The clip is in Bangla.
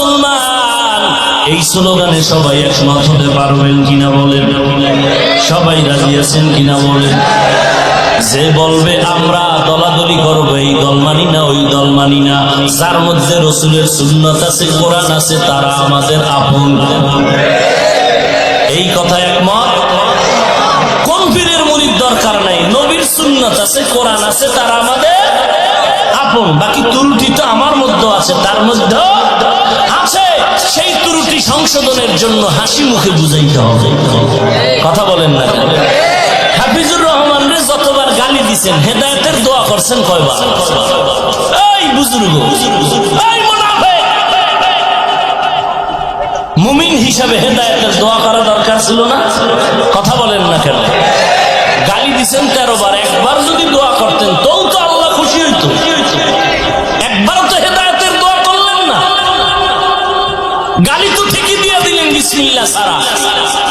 মুসলমান। এই স্লোগানে সবাই একমত হতে পারবেন কিনা বলেন? সবাই রাজি আছেন কিনা বলেন? যে বলবে, আমরা দলাদলি করব, এই দল মানি না, ওই দল মানি না। যার মধ্যে রসুলের সুন্নত আছে, কোরআন আছে, তারা আমাদের আপন। এই কথা একমত? কোন পীরের মুরিদ দরকার নাই? নবীর সুন্নত আছে, কোরআন আছে, তারা আমাদের আপন। বাকি ত্রুটি তো আমার মধ্যে আছে, তার মধ্যে আছে সেই ত্রুটি সংশোধনের জন্য হাসি মুখে বুঝাইতে হবে। কথা বলেন না হাফিজুর রহমান রে যতবার গালি দিছেন, হেদায়েতের দোয়া করছেন কয়বার? এই বুজুর্গ মুমিন হিসাবে হেদায়েতের দোয়া করা দরকার ছিল না? কথা বলেন না কেন? গালি দিচ্ছেন তেরো বার, একবার যদি দোয়া করতেন তৌ তো আল্লাহ খুশি হইতো। একবার তো হেদায়েতের দোয়া করলেন না। গালি তো ঠিকই দিয়ে দিলেন বিসমিল্লাহ সারা